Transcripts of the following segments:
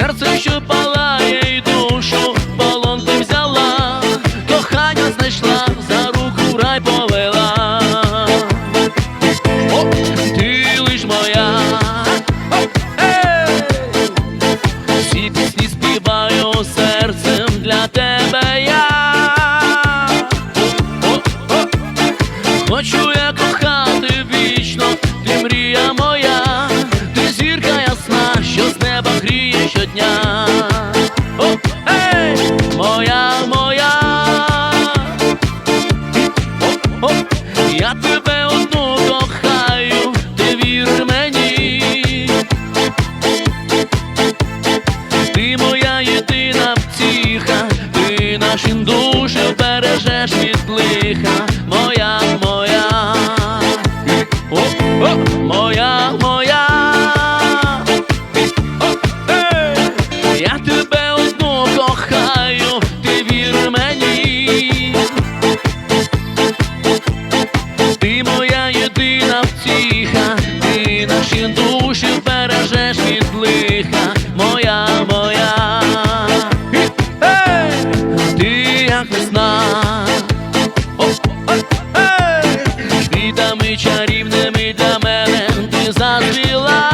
серце, що щодня. О, ей! Моя, моя, О, я тебе одну кохаю, ти вір мені, ти моя єдина птіха, ти нашим душі бережеш від лиха, моя, моя, моя. втіха, ти наші душі бережеш від лиха, моя, моя, ти як весна, квітами чарівними для мене ти зацвіла.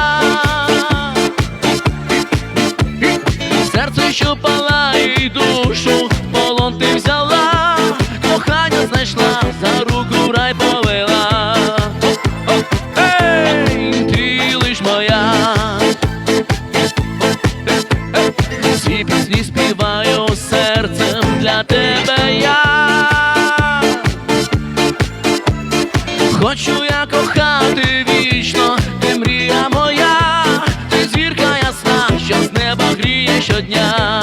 Серце що радіє щодня.